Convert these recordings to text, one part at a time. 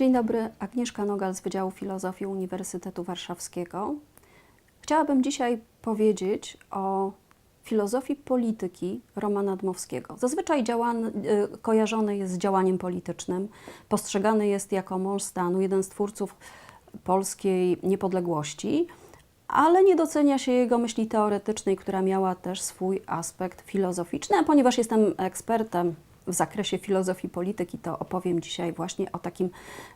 Dzień dobry, Agnieszka Nogal z Wydziału Filozofii Uniwersytetu Warszawskiego. Chciałabym dzisiaj powiedzieć o filozofii polityki Romana Dmowskiego. Zazwyczaj y, kojarzony jest z działaniem politycznym, postrzegany jest jako mąż stanu, jeden z twórców polskiej niepodległości, ale nie docenia się jego myśli teoretycznej, która miała też swój aspekt filozoficzny. A ponieważ jestem ekspertem w zakresie filozofii polityki, to opowiem dzisiaj właśnie o takim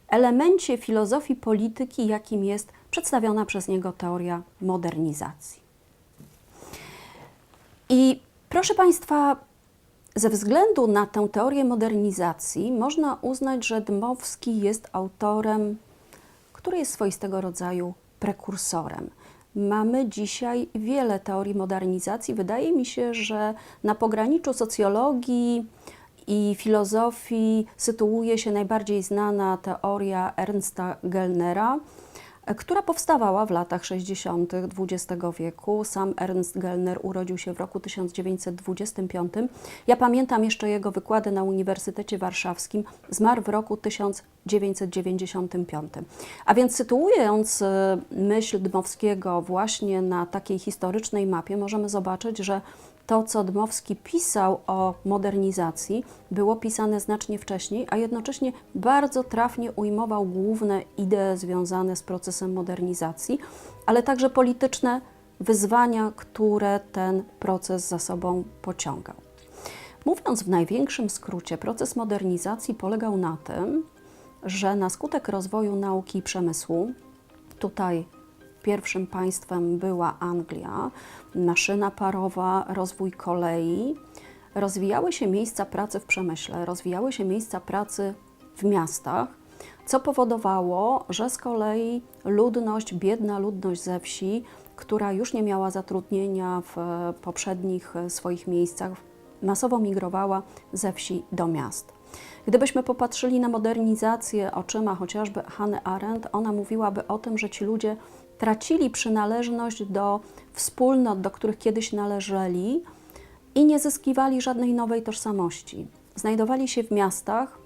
elemencie filozofii polityki, jakim jest przedstawiona przez niego teoria modernizacji. I proszę Państwa, ze względu na tę teorię modernizacji można uznać, że Dmowski jest autorem, który jest swoistego rodzaju prekursorem. Mamy dzisiaj wiele teorii modernizacji. Wydaje mi się, że na pograniczu socjologii i filozofii sytuuje się najbardziej znana teoria Ernsta Gellnera, która powstawała w latach 60. XX wieku. Sam Ernst Gellner urodził się w roku 1925. Ja pamiętam jeszcze jego wykłady na Uniwersytecie Warszawskim. Zmarł w roku 1995. A więc sytuując e, myśl Dmowskiego właśnie na takiej historycznej mapie, możemy zobaczyć, że to, co Dmowski pisał o modernizacji, było pisane znacznie wcześniej, a jednocześnie bardzo trafnie ujmował główne idee związane z procesem modernizacji, ale także polityczne wyzwania, które ten proces za sobą pociągał. Mówiąc w największym skrócie, proces modernizacji polegał na tym, że na skutek rozwoju nauki i przemysłu, tutaj pierwszym państwem była Anglia, maszyna parowa, rozwój kolei. Rozwijały się miejsca pracy w przemyśle, rozwijały się miejsca pracy w miastach, co powodowało, że z kolei ludność, biedna ludność ze wsi, która już nie miała zatrudnienia w poprzednich swoich miejscach, masowo migrowała ze wsi do miast. Gdybyśmy popatrzyli na modernizację oczyma chociażby Hany Arendt, ona mówiłaby o tym, że ci ludzie tracili przynależność do wspólnot, do których kiedyś należeli i nie zyskiwali żadnej nowej tożsamości. Znajdowali się w miastach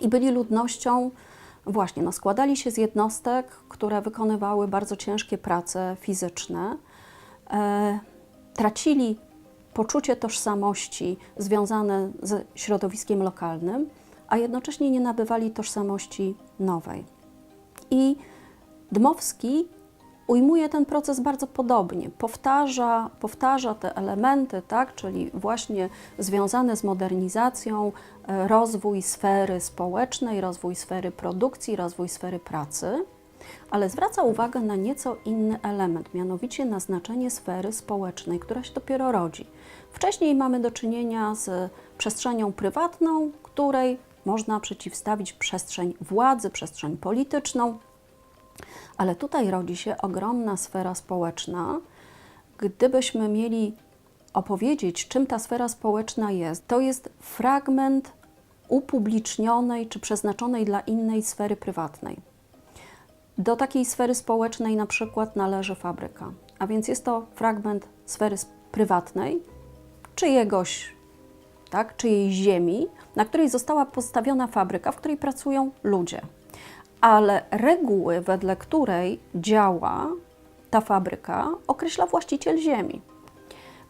i byli ludnością, właśnie, no, składali się z jednostek, które wykonywały bardzo ciężkie prace fizyczne, e, tracili poczucie tożsamości związane z środowiskiem lokalnym, a jednocześnie nie nabywali tożsamości nowej. I Dmowski ujmuje ten proces bardzo podobnie. Powtarza, powtarza te elementy, tak, czyli właśnie związane z modernizacją, e, rozwój sfery społecznej, rozwój sfery produkcji, rozwój sfery pracy, ale zwraca uwagę na nieco inny element, mianowicie na znaczenie sfery społecznej, która się dopiero rodzi. Wcześniej mamy do czynienia z przestrzenią prywatną, której można przeciwstawić przestrzeń władzy, przestrzeń polityczną, ale tutaj rodzi się ogromna sfera społeczna. Gdybyśmy mieli opowiedzieć, czym ta sfera społeczna jest, to jest fragment upublicznionej czy przeznaczonej dla innej sfery prywatnej. Do takiej sfery społecznej na przykład należy fabryka, a więc jest to fragment sfery prywatnej czyjegoś, tak, czyjej ziemi, na której została postawiona fabryka, w której pracują ludzie ale reguły, wedle której działa ta fabryka, określa właściciel ziemi.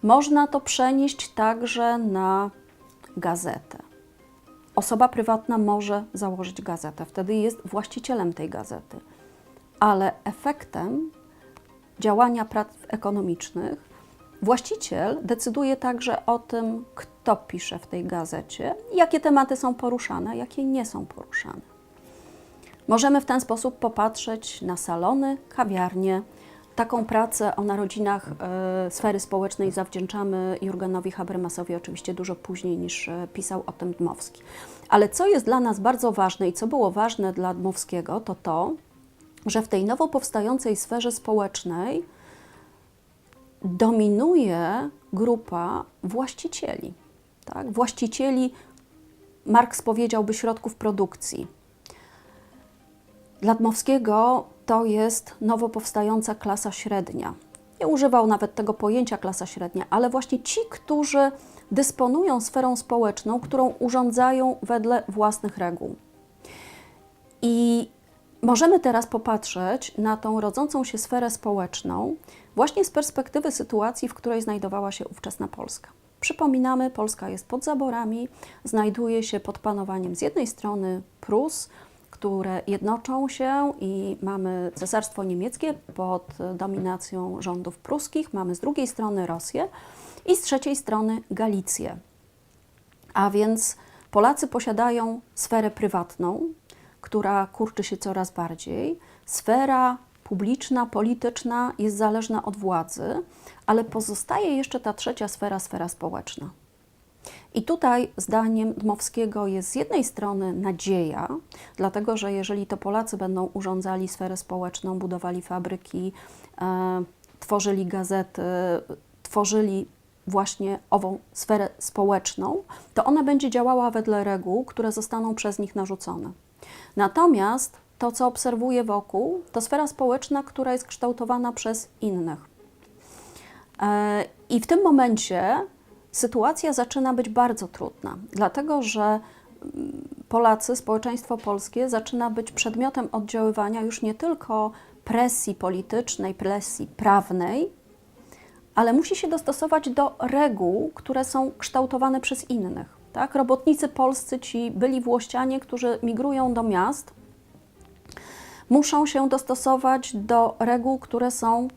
Można to przenieść także na gazetę. Osoba prywatna może założyć gazetę, wtedy jest właścicielem tej gazety, ale efektem działania prac ekonomicznych właściciel decyduje także o tym, kto pisze w tej gazecie, jakie tematy są poruszane, jakie nie są poruszane. Możemy w ten sposób popatrzeć na salony, kawiarnie. Taką pracę o narodzinach e, sfery społecznej zawdzięczamy Jurgenowi Habermasowi oczywiście dużo później niż e, pisał o tym Dmowski. Ale co jest dla nas bardzo ważne i co było ważne dla Dmowskiego, to to, że w tej nowo powstającej sferze społecznej dominuje grupa właścicieli. Tak? Właścicieli, Marks powiedziałby, środków produkcji dla Dmowskiego to jest nowo powstająca klasa średnia. Nie używał nawet tego pojęcia klasa średnia, ale właśnie ci, którzy dysponują sferą społeczną, którą urządzają wedle własnych reguł. I możemy teraz popatrzeć na tą rodzącą się sferę społeczną właśnie z perspektywy sytuacji, w której znajdowała się ówczesna Polska. Przypominamy, Polska jest pod zaborami, znajduje się pod panowaniem z jednej strony Prus, które jednoczą się i mamy Cesarstwo Niemieckie pod dominacją rządów pruskich, mamy z drugiej strony Rosję i z trzeciej strony Galicję. A więc Polacy posiadają sferę prywatną, która kurczy się coraz bardziej. Sfera publiczna, polityczna jest zależna od władzy, ale pozostaje jeszcze ta trzecia sfera, sfera społeczna. I tutaj zdaniem Dmowskiego jest z jednej strony nadzieja, dlatego że jeżeli to Polacy będą urządzali sferę społeczną, budowali fabryki, e, tworzyli gazety, tworzyli właśnie ową sferę społeczną, to ona będzie działała wedle reguł, które zostaną przez nich narzucone. Natomiast to, co obserwuję wokół, to sfera społeczna, która jest kształtowana przez innych. E, I w tym momencie sytuacja zaczyna być bardzo trudna, dlatego że mm, Polacy, społeczeństwo polskie zaczyna być przedmiotem oddziaływania już nie tylko presji politycznej, presji prawnej, ale musi się dostosować do reguł, które są kształtowane przez innych. Tak? Robotnicy polscy, ci byli włościanie, którzy migrują do miast, muszą się dostosować do reguł, które są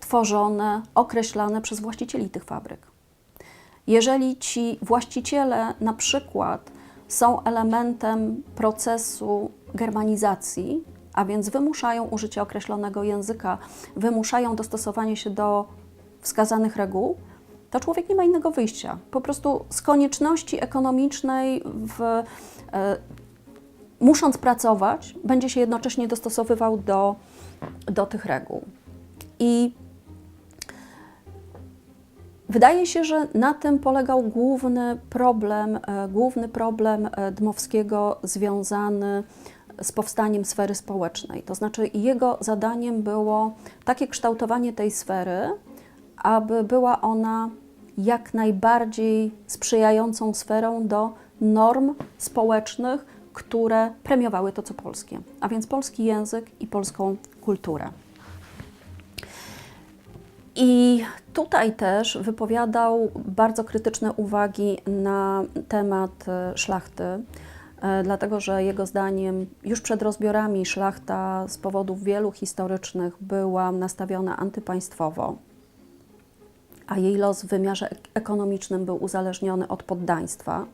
tworzone, określane przez właścicieli tych fabryk. Jeżeli ci właściciele na przykład są elementem procesu germanizacji, a więc wymuszają użycie określonego języka, wymuszają dostosowanie się do wskazanych reguł, to człowiek nie ma innego wyjścia. Po prostu z konieczności ekonomicznej, w, e, musząc pracować, będzie się jednocześnie dostosowywał do, do tych reguł. I Wydaje się, że na tym polegał główny problem, e, główny problem e, Dmowskiego związany z powstaniem sfery społecznej. To znaczy, jego zadaniem było takie kształtowanie tej sfery, aby była ona jak najbardziej sprzyjającą sferą do norm społecznych, które premiowały to, co polskie, a więc polski język i polską kulturę. I tutaj też wypowiadał bardzo krytyczne uwagi na temat e, szlachty, e, dlatego że jego zdaniem już przed rozbiorami szlachta z powodów wielu historycznych była nastawiona antypaństwowo, a jej los w wymiarze ekonomicznym był uzależniony od poddaństwa,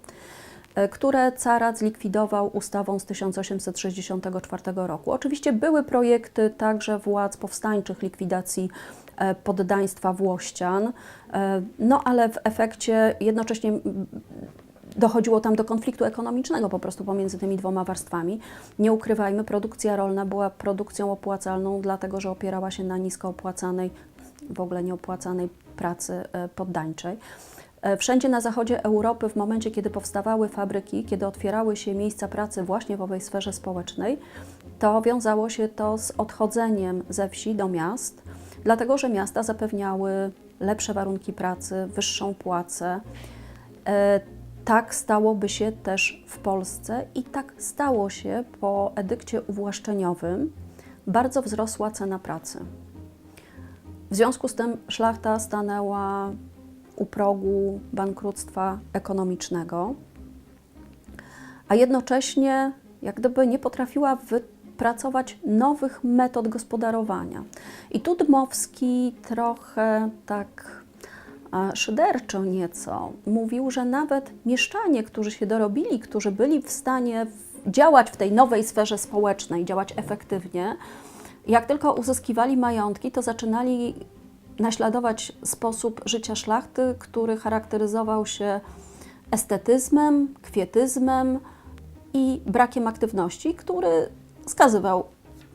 e, które carat zlikwidował ustawą z 1864 roku. Oczywiście były projekty także władz powstańczych likwidacji poddaństwa Włościan, e, no ale w efekcie jednocześnie dochodziło tam do konfliktu ekonomicznego po prostu pomiędzy tymi dwoma warstwami. Nie ukrywajmy, produkcja rolna była produkcją opłacalną, dlatego że opierała się na nisko opłacanej, w ogóle nieopłacanej pracy e, poddańczej. Wszędzie na zachodzie Europy, w momencie, kiedy powstawały fabryki, kiedy otwierały się miejsca pracy właśnie w owej sferze społecznej, to wiązało się to z odchodzeniem ze wsi do miast, dlatego że miasta zapewniały lepsze warunki pracy, wyższą płacę. E, tak stałoby się też w Polsce i tak stało się po edykcie uwłaszczeniowym. Bardzo wzrosła cena pracy. W związku z tym szlachta stanęła u progu bankructwa ekonomicznego, a jednocześnie jak gdyby nie potrafiła wy pracować nowych metod gospodarowania. I tu Dmowski trochę tak szyderczo nieco mówił, że nawet mieszczanie, którzy się dorobili, którzy byli w stanie działać w tej nowej sferze społecznej, działać efektywnie, jak tylko uzyskiwali majątki, to zaczynali naśladować sposób życia szlachty, który charakteryzował się estetyzmem, kwietyzmem i brakiem aktywności, który skazywał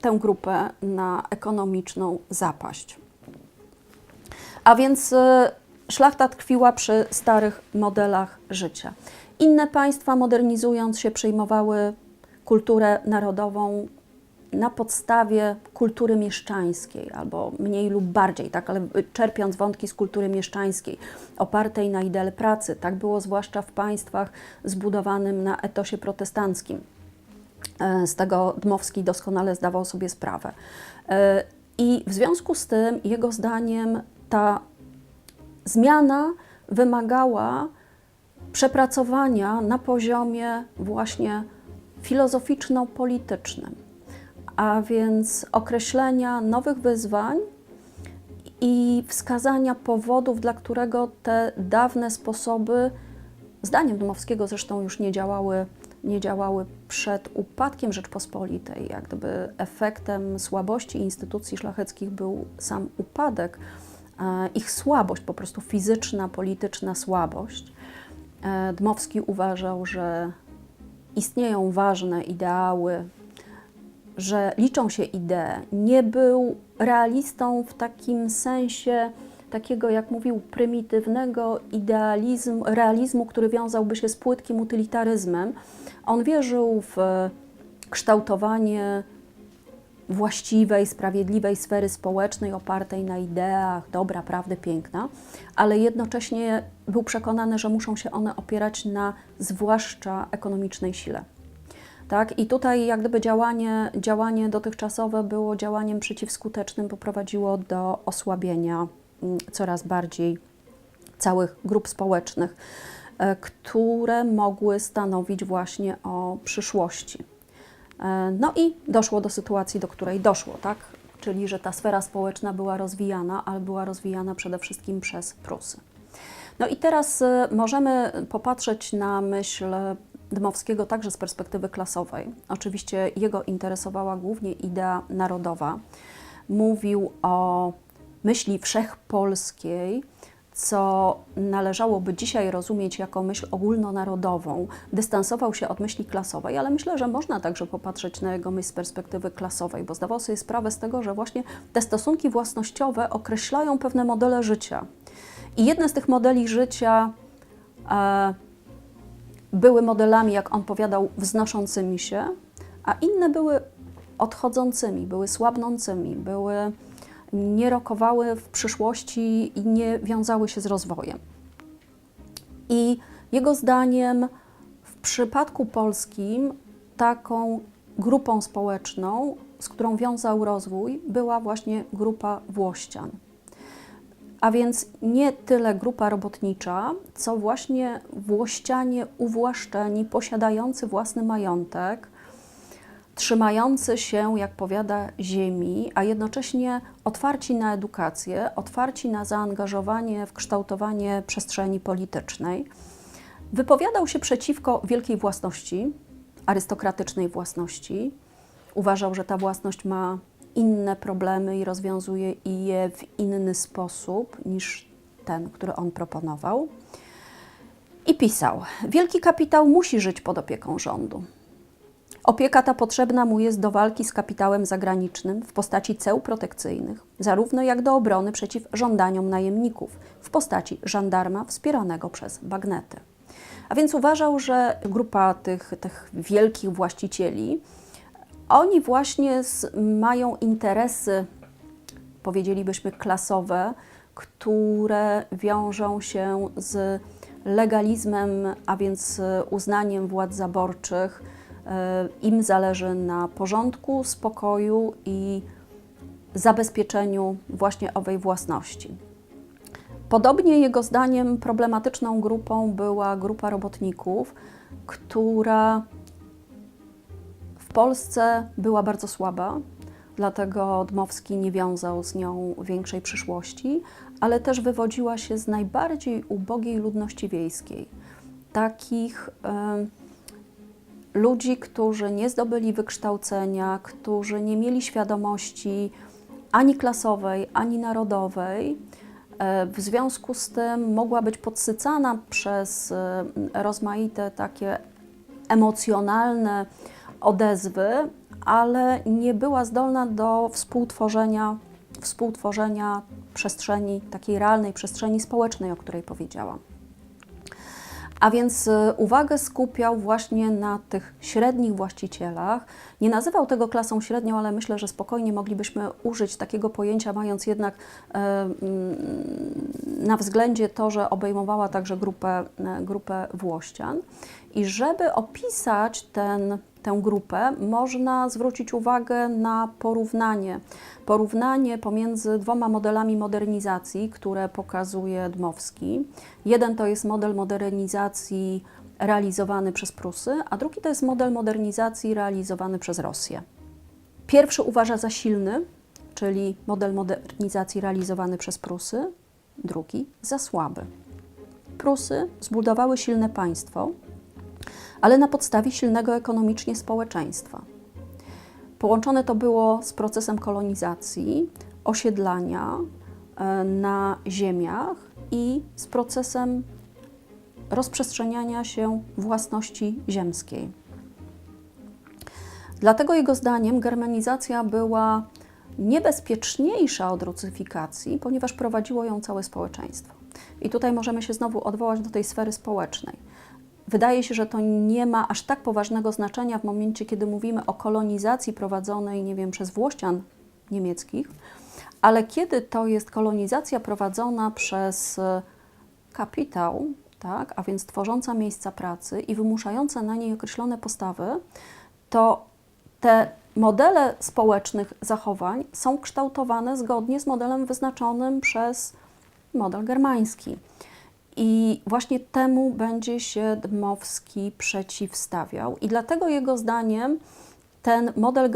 tę grupę na ekonomiczną zapaść. A więc y, szlachta tkwiła przy starych modelach życia. Inne państwa, modernizując się, przyjmowały kulturę narodową na podstawie kultury mieszczańskiej, albo mniej lub bardziej, tak, ale czerpiąc wątki z kultury mieszczańskiej, opartej na idele pracy. Tak było zwłaszcza w państwach zbudowanym na etosie protestanckim. E, Z tego Dmowski doskonale zdawał sobie sprawę. E, I w związku z tym, jego zdaniem, ta zmiana wymagała przepracowania na poziomie właśnie filozoficzno-politycznym, a więc określenia nowych wyzwań i wskazania powodów, dla którego te dawne sposoby, zdaniem Dmowskiego zresztą już nie działały, nie działały przed upadkiem Rzeczpospolitej. Jak gdyby efektem słabości instytucji szlacheckich był sam upadek, e, ich słabość, po prostu fizyczna, polityczna słabość. E, Dmowski uważał, że istnieją ważne ideały, że liczą się idee. Nie był realistą w takim sensie takiego, jak mówił, prymitywnego idealizmu, realizmu, który wiązałby się z płytkim utylitaryzmem. On wierzył w kształtowanie właściwej, sprawiedliwej sfery społecznej opartej na ideach dobra, prawdy, piękna, ale jednocześnie był przekonany, że muszą się one opierać na zwłaszcza ekonomicznej sile. Tak? I tutaj jak gdyby działanie, działanie dotychczasowe było działaniem przeciwskutecznym, bo prowadziło do osłabienia coraz bardziej całych grup społecznych, e, które mogły stanowić właśnie o przyszłości. E, No i doszło do sytuacji, do której doszło, tak? Czyli, że ta sfera społeczna była rozwijana, ale była rozwijana przede wszystkim przez Prusy. No i teraz e, możemy popatrzeć na myśl Dmowskiego także z perspektywy klasowej. Oczywiście jego interesowała głównie idea narodowa. Mówił o myśli wszechpolskiej, co należałoby dzisiaj rozumieć jako myśl ogólnonarodową. Dystansował się od myśli klasowej, ale myślę, że można także popatrzeć na jego myśl z perspektywy klasowej, bo zdawał sobie sprawę z tego, że właśnie te stosunki własnościowe określają pewne modele życia. I jedne z tych modeli życia e, były modelami, jak on powiadał, wznoszącymi się, a inne były odchodzącymi, były słabnącymi, były nie rokowały w przyszłości i nie wiązały się z rozwojem. I jego zdaniem w przypadku polskim taką grupą społeczną, z którą wiązał rozwój, była właśnie grupa Włościan. A więc nie tyle grupa robotnicza, co właśnie włościanie uwłaszczeni, posiadający własny majątek, trzymający się, jak powiada, ziemi, a jednocześnie otwarci na edukację, otwarci na zaangażowanie w kształtowanie przestrzeni politycznej. Wypowiadał się przeciwko wielkiej własności, arystokratycznej własności. Uważał, że ta własność ma inne problemy i rozwiązuje je w inny sposób niż ten, który on proponował. I pisał: Wielki kapitał musi żyć pod opieką rządu. Opieka ta potrzebna mu jest do walki z kapitałem zagranicznym w postaci ceł protekcyjnych, zarówno jak do obrony przeciw żądaniom najemników w postaci żandarma wspieranego przez bagnety. A więc uważał, że grupa tych, tych wielkich właścicieli, oni właśnie z, mają interesy, powiedzielibyśmy, klasowe, które wiążą się z legalizmem, a więc uznaniem władz zaborczych. Im zależy na porządku, spokoju i zabezpieczeniu właśnie owej własności. Podobnie jego zdaniem problematyczną grupą była grupa robotników, która w Polsce była bardzo słaba, dlatego Dmowski nie wiązał z nią większej przyszłości, ale też wywodziła się z najbardziej ubogiej ludności wiejskiej. Takich em, ludzi, którzy nie zdobyli wykształcenia, którzy nie mieli świadomości ani klasowej, ani narodowej. E, W związku z tym mogła być podsycana przez e, rozmaite takie emocjonalne odezwy, ale nie była zdolna do współtworzenia, współtworzenia przestrzeni, takiej realnej przestrzeni społecznej, o której powiedziałam. A więc y, uwagę skupiał właśnie na tych średnich właścicielach. Nie nazywał tego klasą średnią, ale myślę, że spokojnie moglibyśmy użyć takiego pojęcia, mając jednak e, mm, na względzie to, że obejmowała także grupę, e, grupę Włościan. I żeby opisać ten tę grupę, można zwrócić uwagę na porównanie. Porównanie pomiędzy dwoma modelami modernizacji, które pokazuje Dmowski. Jeden to jest model modernizacji realizowany przez Prusy, a drugi to jest model modernizacji realizowany przez Rosję. Pierwszy uważa za silny, czyli model modernizacji realizowany przez Prusy, drugi za słaby. Prusy zbudowały silne państwo, ale na podstawie silnego ekonomicznie społeczeństwa. Połączone to było z procesem kolonizacji, osiedlania e, na ziemiach i z procesem rozprzestrzeniania się własności ziemskiej. Dlatego jego zdaniem germanizacja była niebezpieczniejsza od rucyfikacji, ponieważ prowadziło ją całe społeczeństwo. I tutaj możemy się znowu odwołać do tej sfery społecznej. Wydaje się, że to nie ma aż tak poważnego znaczenia w momencie, kiedy mówimy o kolonizacji prowadzonej, nie wiem, przez Włościan niemieckich, ale kiedy to jest kolonizacja prowadzona przez e, kapitał, tak, a więc tworząca miejsca pracy i wymuszająca na niej określone postawy, to te modele społecznych zachowań są kształtowane zgodnie z modelem wyznaczonym przez model germański. I właśnie temu będzie się Dmowski przeciwstawiał. I dlatego jego zdaniem ten model,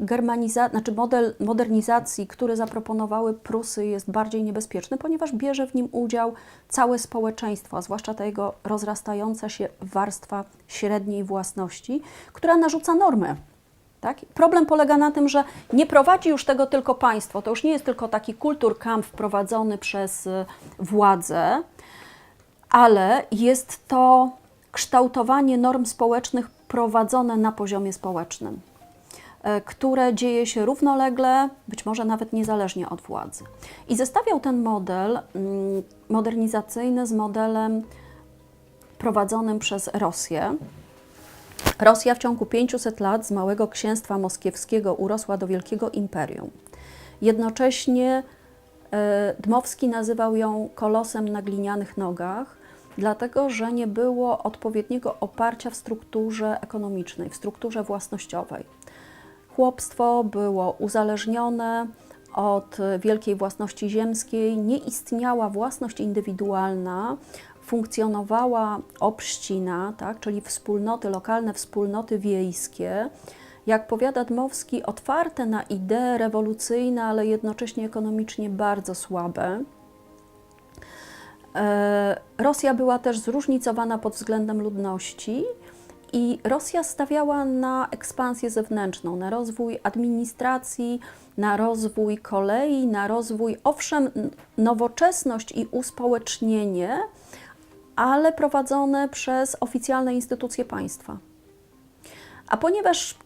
germaniza- znaczy model modernizacji, który zaproponowały Prusy, jest bardziej niebezpieczny, ponieważ bierze w nim udział całe społeczeństwo, a zwłaszcza ta jego rozrastająca się warstwa średniej własności, która narzuca normy. Tak? Problem polega na tym, że nie prowadzi już tego tylko państwo. To już nie jest tylko taki kulturkamp wprowadzony przez y, władzę, ale jest to kształtowanie norm społecznych prowadzone na poziomie społecznym, e, które dzieje się równolegle, być może nawet niezależnie od władzy. I zestawiał ten model mm, modernizacyjny z modelem prowadzonym przez Rosję. Rosja w ciągu 500 lat z małego księstwa moskiewskiego urosła do wielkiego imperium. Jednocześnie e, Dmowski nazywał ją kolosem na glinianych nogach, dlatego że nie było odpowiedniego oparcia w strukturze ekonomicznej, w strukturze własnościowej. Chłopstwo było uzależnione od wielkiej własności ziemskiej, nie istniała własność indywidualna, funkcjonowała obszcina, tak, czyli wspólnoty, lokalne wspólnoty wiejskie, jak powiada Dmowski, otwarte na idee rewolucyjne, ale jednocześnie ekonomicznie bardzo słabe. E, Rosja była też zróżnicowana pod względem ludności i Rosja stawiała na ekspansję zewnętrzną, na rozwój administracji, na rozwój kolei, na rozwój, owszem, nowoczesność i uspołecznienie, ale prowadzone przez oficjalne instytucje państwa. A ponieważ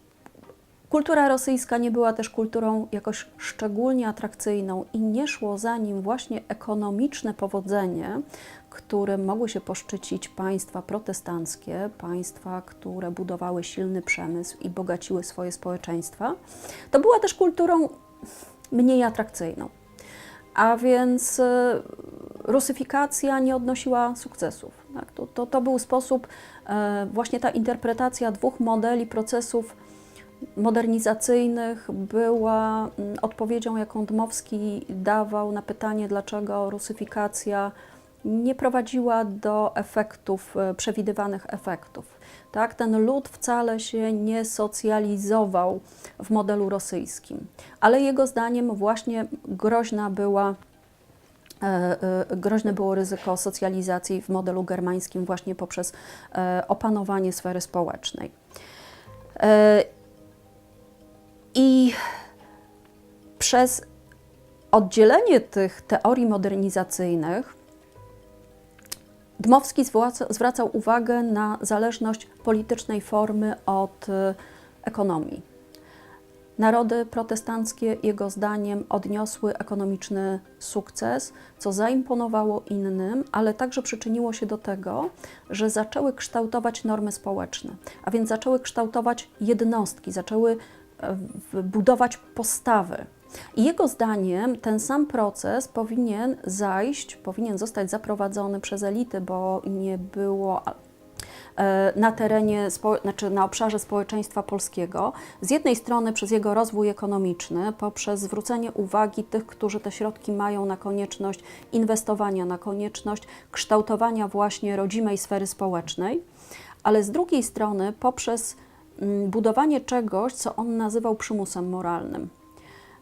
kultura rosyjska nie była też kulturą jakoś szczególnie atrakcyjną i nie szło za nim właśnie ekonomiczne powodzenie, którym mogły się poszczycić państwa protestanckie, państwa, które budowały silny przemysł i bogaciły swoje społeczeństwa, to była też kulturą mniej atrakcyjną. A więc e, rusyfikacja nie odnosiła sukcesów. Tak? To, to, to był sposób, e, właśnie ta interpretacja dwóch modeli procesów modernizacyjnych była mm, odpowiedzią, jaką Dmowski dawał na pytanie, dlaczego rusyfikacja nie prowadziła do efektów, e, przewidywanych efektów. Tak? Ten lud wcale się nie socjalizował w modelu rosyjskim, ale jego zdaniem właśnie groźna była e, e, groźne było ryzyko socjalizacji w modelu germańskim właśnie poprzez opanowanie sfery społecznej. I przez oddzielenie tych teorii modernizacyjnych Dmowski zwracał uwagę na zależność politycznej formy od y, ekonomii. Narody protestanckie, jego zdaniem, odniosły ekonomiczny sukces, co zaimponowało innym, ale także przyczyniło się do tego, że zaczęły kształtować normy społeczne, a więc zaczęły kształtować jednostki, zaczęły budować postawy. I jego zdaniem ten sam proces powinien zajść, powinien zostać zaprowadzony przez elity, bo nie było e, na terenie, znaczy na obszarze społeczeństwa polskiego. Z jednej strony przez jego rozwój ekonomiczny, poprzez zwrócenie uwagi tych, którzy te środki mają na konieczność inwestowania, na konieczność kształtowania właśnie rodzimej sfery społecznej, ale z drugiej strony poprzez budowanie czegoś, co on nazywał przymusem moralnym.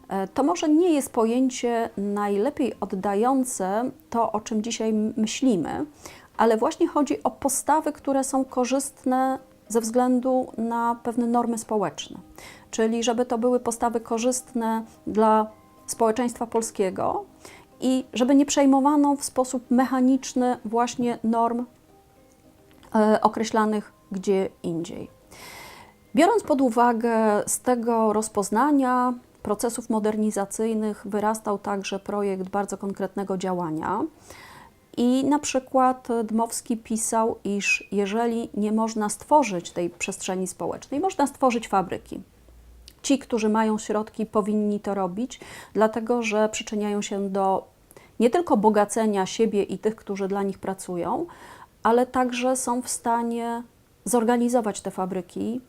E, To może nie jest pojęcie najlepiej oddające to, o czym dzisiaj myślimy, ale właśnie chodzi o postawy, które są korzystne ze względu na pewne normy społeczne. Czyli żeby to były postawy korzystne dla społeczeństwa polskiego i żeby nie przejmowano w sposób mechaniczny właśnie norm e, określanych gdzie indziej. Biorąc pod uwagę z tego rozpoznania procesów modernizacyjnych, wyrastał także projekt bardzo konkretnego działania. I na przykład Dmowski pisał, iż jeżeli nie można stworzyć tej przestrzeni społecznej, można stworzyć fabryki. Ci, którzy mają środki, powinni to robić, dlatego że przyczyniają się do nie tylko bogacenia siebie i tych, którzy dla nich pracują, ale także są w stanie zorganizować te fabryki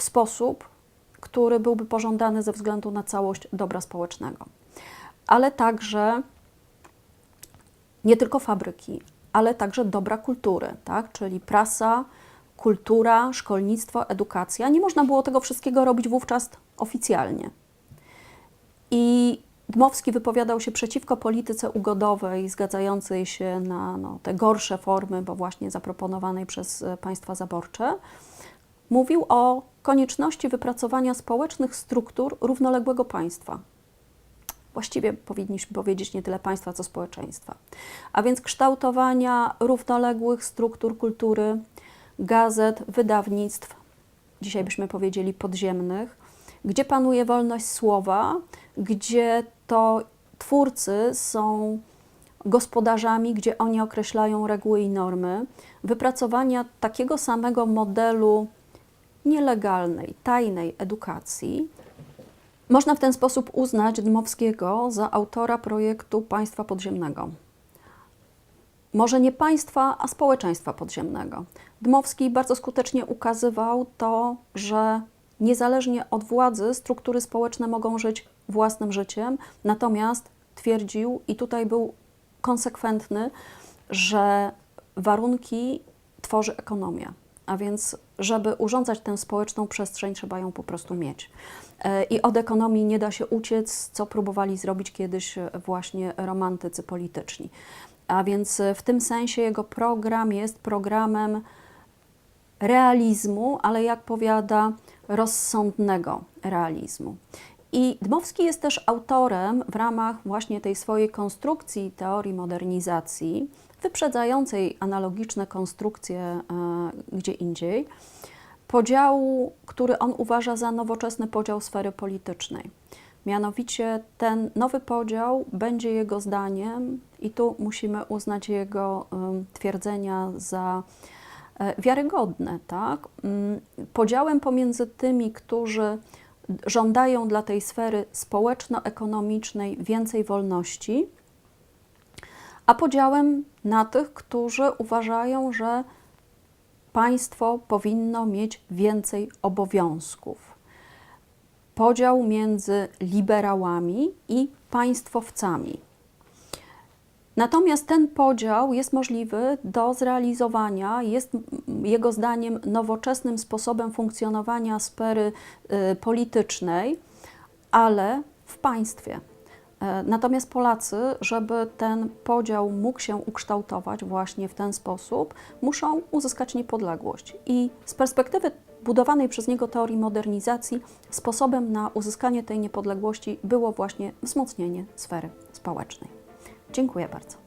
w sposób, który byłby pożądany ze względu na całość dobra społecznego. Ale także nie tylko fabryki, ale także dobra kultury, tak? czyli prasa, kultura, szkolnictwo, edukacja. Nie można było tego wszystkiego robić wówczas oficjalnie. I Dmowski wypowiadał się przeciwko polityce ugodowej, zgadzającej się na no, te gorsze formy, bo właśnie zaproponowanej przez państwa zaborcze. Mówił o konieczności wypracowania społecznych struktur równoległego państwa. Właściwie powinniśmy powiedzieć nie tyle państwa, co społeczeństwa. A więc kształtowania równoległych struktur kultury, gazet, wydawnictw, dzisiaj byśmy powiedzieli podziemnych, gdzie panuje wolność słowa, gdzie to twórcy są gospodarzami, gdzie oni określają reguły i normy, wypracowania takiego samego modelu nielegalnej, tajnej edukacji. Można w ten sposób uznać Dmowskiego za autora projektu państwa podziemnego. Może nie państwa, a społeczeństwa podziemnego. Dmowski bardzo skutecznie ukazywał to, że niezależnie od władzy struktury społeczne mogą żyć własnym życiem, natomiast twierdził, i tutaj był konsekwentny, że warunki tworzy ekonomia. A więc, żeby urządzać tę społeczną przestrzeń, trzeba ją po prostu mieć. E, I od ekonomii nie da się uciec, co próbowali zrobić kiedyś właśnie romantycy polityczni. A więc w tym sensie jego program jest programem realizmu, ale jak powiada, rozsądnego realizmu. I Dmowski jest też autorem w ramach właśnie tej swojej konstrukcji teorii modernizacji, wyprzedzającej analogiczne konstrukcje e, gdzie indziej, podziału, który on uważa za nowoczesny podział sfery politycznej. Mianowicie ten nowy podział będzie jego zdaniem, i tu musimy uznać jego twierdzenia za e, wiarygodne, tak? Um, podziałem pomiędzy tymi, którzy żądają dla tej sfery społeczno-ekonomicznej więcej wolności, a podziałem na tych, którzy uważają, że państwo powinno mieć więcej obowiązków. Podział między liberałami i państwowcami. Natomiast ten podział jest możliwy do zrealizowania, jest jego zdaniem nowoczesnym sposobem funkcjonowania sfery y, politycznej, ale w państwie. E, Natomiast Polacy, żeby ten podział mógł się ukształtować właśnie w ten sposób, muszą uzyskać niepodległość. I z perspektywy budowanej przez niego teorii modernizacji, sposobem na uzyskanie tej niepodległości było właśnie wzmocnienie sfery społecznej. Dziękuję bardzo.